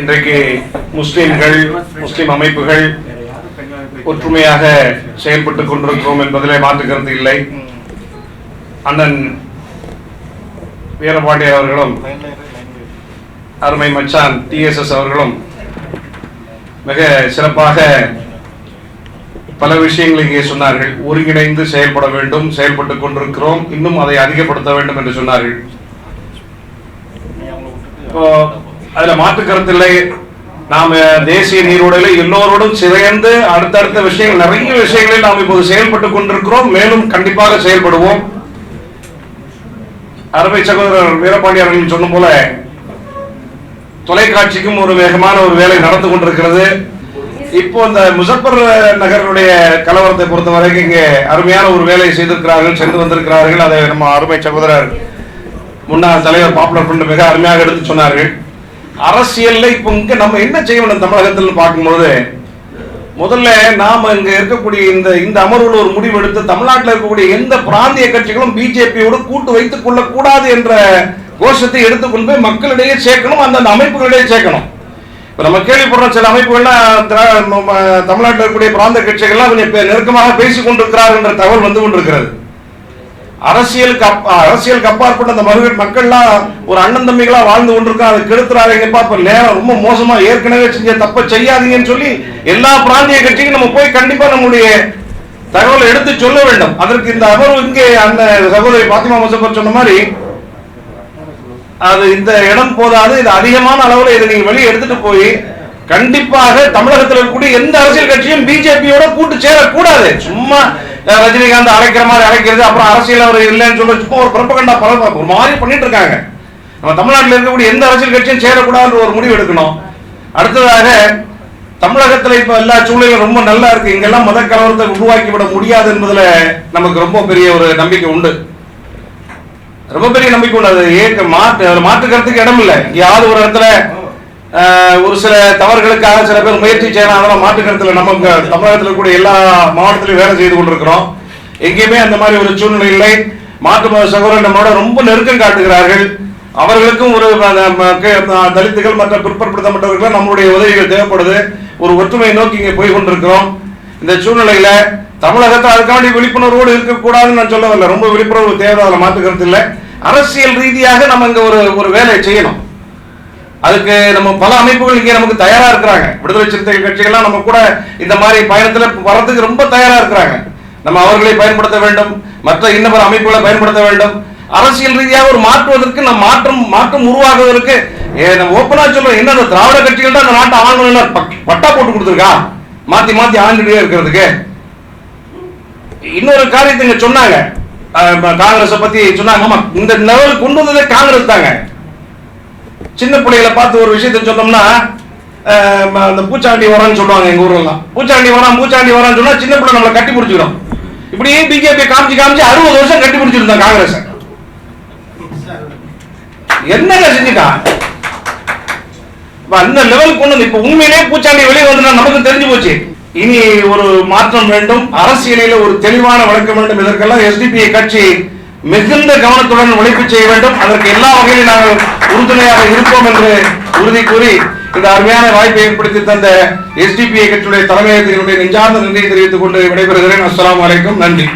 இன்றைக்கு முஸ்லிம்கள் முஸ்லிம் அமைப்புகள் ஒற்றுமையாக செயல்பட்டுக் கொண்டிருக்கிறோம் என்பதிலே மாற்றுக்கிறது இல்லை. அண்ணன் வீரபாண்டிய அவர்களும் அருமை மச்சான் டிஎஸ்எஸ் அவர்களும் மிக சிறப்பாக பல விஷயங்கள் இங்கே சொன்னார்கள். ஒருங்கிணைந்து செயல்பட வேண்டும் செயல்பட்டுக் கொண்டிருக்கிறோம். இன்னும் அதை அதிகப்படுத்த வேண்டும் என்று சொன்னார்கள். அதுல மாற்று கருத்தில்லை நாம் தேசிய நீரோடையில் எல்லோரோடும் சிதைந்து அடுத்தடுத்த விஷயங்கள் நிறைய விஷயங்களில் நாம் இப்போது செயல்பட்டுக் கொண்டிருக்கிறோம். மேலும் கண்டிப்பாக செயல்படுவோம். அருமை சகோதரர் வீரபாண்டி அவர்கள் சொன்ன போல தொலைக்காட்சிக்கும் ஒரு வேகமான ஒரு வேலை நடந்து கொண்டிருக்கிறது. இப்போ இந்த முசப்பர் நகருடைய கலவரத்தை பொறுத்த வரைக்கும் இங்கே அருமையான ஒரு வேலையை செய்திருக்கிறார்கள் சென்று வந்திருக்கிறார்கள். அதை நம்ம அருமை சகோதரர் முன்னாள் தலைவர் பாப்புலர் ஃப்ரண்ட் மிக அருமையாக எடுத்து சொன்னார்கள். அரசியல்ல இப்போ இங்க நம்ம என்ன செய்ய வேண்டும் தமிழகத்தில் பார்க்கும்போது முதல்ல நாம இங்க இருக்கக்கூடிய இந்த இந்த அமர்வுல ஒரு முடிவு எடுத்து தமிழ்நாட்டில் இருக்கக்கூடிய எந்த பிராந்திய கட்சிகளும் பிஜேபியோடு கூட்டு வைத்துக் கொள்ளக்கூடாது என்ற கோஷத்தை எடுத்துக்கொண்டு போய் மக்களிடையே சேர்க்கணும் அந்தந்த அமைப்புகளிடையே சேர்க்கணும். இப்ப நம்ம கேள்விப்படுறோம் சில அமைப்புகள்லாம் நம்ம தமிழ்நாட்டில் இருக்கக்கூடிய பிராந்திய கட்சிகள்லாம் கொஞ்சம் நெருக்கமாக பேசிக் கொண்டிருக்கிறார் என்ற தகவல் வந்து கொண்டிருக்கிறது. அரசியலுக்கு அப் அரசியலுக்கு அப்பாற்பட்ட அந்த மகள் மக்கள்லாம் ஒரு அண்ணன் தம்பிகளா வாழ்ந்து கொண்டிருக்கா அதை கெடுத்துறாதீங்கப்பா இப்ப நேரம் ரொம்ப மோசமா ஏற்கனவே செஞ்ச தப்ப செய்யாதீங்கன்னு சொல்லி எல்லா பிராந்திய கட்சிக்கும் நம்ம போய் கண்டிப்பா நம்முடைய தகவலை எடுத்து சொல்ல வேண்டும். அதற்கு இந்த அமர்வு இங்கே அந்த சகோதரி பாத்திமா முசப்பர் சொன்ன மாதிரி அது இந்த இடம் போதாது இது அதிகமான அளவுல இதை நீங்க வெளியே எடுத்துட்டு போய் கண்டிப்பாக தமிழகத்தில் இருக்கக்கூடிய எந்த அரசியல் கட்சியும் பிஜேபியோட கூட்டு சேரக்கூடாது. சும்மா ரஜினிகாந்த் அழைக்கிற மாதிரி அழைக்கிறது அப்புறம் அரசியல் அவர் இல்லைன்னு சொல்லி சும்மா ஒரு பிரபகண்டா பல ஒரு மாதிரி பண்ணிட்டு இருக்காங்க நம்ம தமிழ்நாட்டில் இருக்கக்கூடிய எந்த அரசியல் கட்சியும் சேரக்கூடாதுன்ற ஒரு முடிவு எடுக்கணும். அடுத்ததாக தமிழகத்துல இப்ப எல்லா சூழலும் ரொம்ப நல்லா இருக்கு. இங்கெல்லாம் மத கலவரத்தை உருவாக்கி விட முடியாது என்பதுல நமக்கு ரொம்ப பெரிய ஒரு நம்பிக்கை உண்டு. ரொம்ப பெரிய நம்பிக்கை உண்டு. அது ஏற்க மாற்று மாற்றுக்கிறதுக்கு இடம் இல்லை யாவது ஒரு இடத்துல ஒரு சில தவறுகளுக்காக சில பேர் முயற்சி செய்யலாம். அதெல்லாம் மாற்று நம்ம தமிழகத்தில் கூட எல்லா மாவட்டத்திலும் வேலை செய்து கொண்டிருக்கிறோம். எங்கேயுமே அந்த மாதிரி ஒரு சூழ்நிலை இல்லை. மாற்று மத சகோதரர் நம்மளோட ரொம்ப நெருக்கம் காட்டுகிறார்கள். அவர்களுக்கும் ஒரு தலித்துகள் மற்ற பிற்படுத்தப்பட்டவர்கள் நம்மளுடைய உதவிகள் தேவைப்படுது. ஒரு ஒற்றுமை நோக்கி இங்கே போய் கொண்டிருக்கிறோம். இந்த சூழ்நிலையில தமிழகத்தை அதுக்காண்டி விழிப்புணர்வோடு இருக்கக்கூடாதுன்னு நான் சொல்ல வரல ரொம்ப விழிப்புணர்வு தேவை அதில் மாற்றுக்கிறது இல்லை. அரசியல் ரீதியாக நம்ம இங்கே ஒரு ஒரு வேலையை செய்யணும். அதுக்கு நம்ம பல அமைப்புகள் இங்கே நமக்கு தயாரா இருக்கிறாங்க. விடுதலை சிறுத்தைகள் கட்சிகள்லாம் நம்ம கூட இந்த மாதிரி பயணத்துல வர்றதுக்கு ரொம்ப தயாரா இருக்கிறாங்க. நம்ம அவர்களை பயன்படுத்த வேண்டும். மற்ற இன்ன அமைப்புகளை பயன்படுத்த வேண்டும். அரசியல் ரீதியாக ஒரு மாற்றுவதற்கு நம் மாற்றம் மாற்றம் உருவாகுவதற்கு நம்ம ஓப்பனா சொல்றோம். என்ன அந்த திராவிட கட்சிகள் தான் அந்த நாட்டை ஆளுநர் பட்டா போட்டு கொடுத்துருக்கா? மாத்தி மாத்தி ஆண்டுகிட்டே இருக்கிறதுக்கு. இன்னொரு காரியத்தை சொன்னாங்க. காங்கிரஸை பத்தி சொன்னாங்க. ஆமா இந்த லெவலுக்கு கொண்டு வந்ததே காங்கிரஸ் தாங்க. சின்ன பிள்ளைகளை பார்த்து ஒரு விஷயத்தை சொன்னோம்னா அந்த பூச்சாண்டி வரான்னு சொல்லுவாங்க எங்கள் ஊர்லாம் பூச்சாண்டி வரான் பூச்சாண்டி வரான்னு சொன்னால் சின்ன பிள்ளை நம்மளை கட்டி பிடிச்சிக்கிறோம் இப்படியே பிஜேபி காமிச்சு காமிச்சு அறுபது வருஷம் கட்டி பிடிச்சிருந்தான் காங்கிரஸ். என்னங்க செஞ்சுட்டா? அந்த லெவலுக்கு கொண்டு இப்போ உண்மையிலே பூச்சாண்டி வெளியே வந்து நமக்கு தெரிஞ்சு போச்சு. இனி ஒரு மாற்றம் வேண்டும் அரசியலில் ஒரு தெளிவான வழக்கம் வேண்டும். இதற்கெல்லாம் எஸ்டிபிஐ கட்சி மிகுந்த கவனத்துடன் உழைப்பு செய்ய வேண்டும். அதற்கு எல்லா வகையிலும் நாங்கள் உறுதுணையாக இருப்போம் என்று உறுதி கூறி இந்த அருமையான வாய்ப்பை ஏற்படுத்தி தந்த எஸ்டிபிஐ கட்சியுடைய தலைமையகத்தினுடைய நெஞ்சார்ந்த நன்றியை தெரிவித்துக் கொண்டு விடைபெறுகிறேன். அஸ்லாம் வலைக்கும் நன்றி.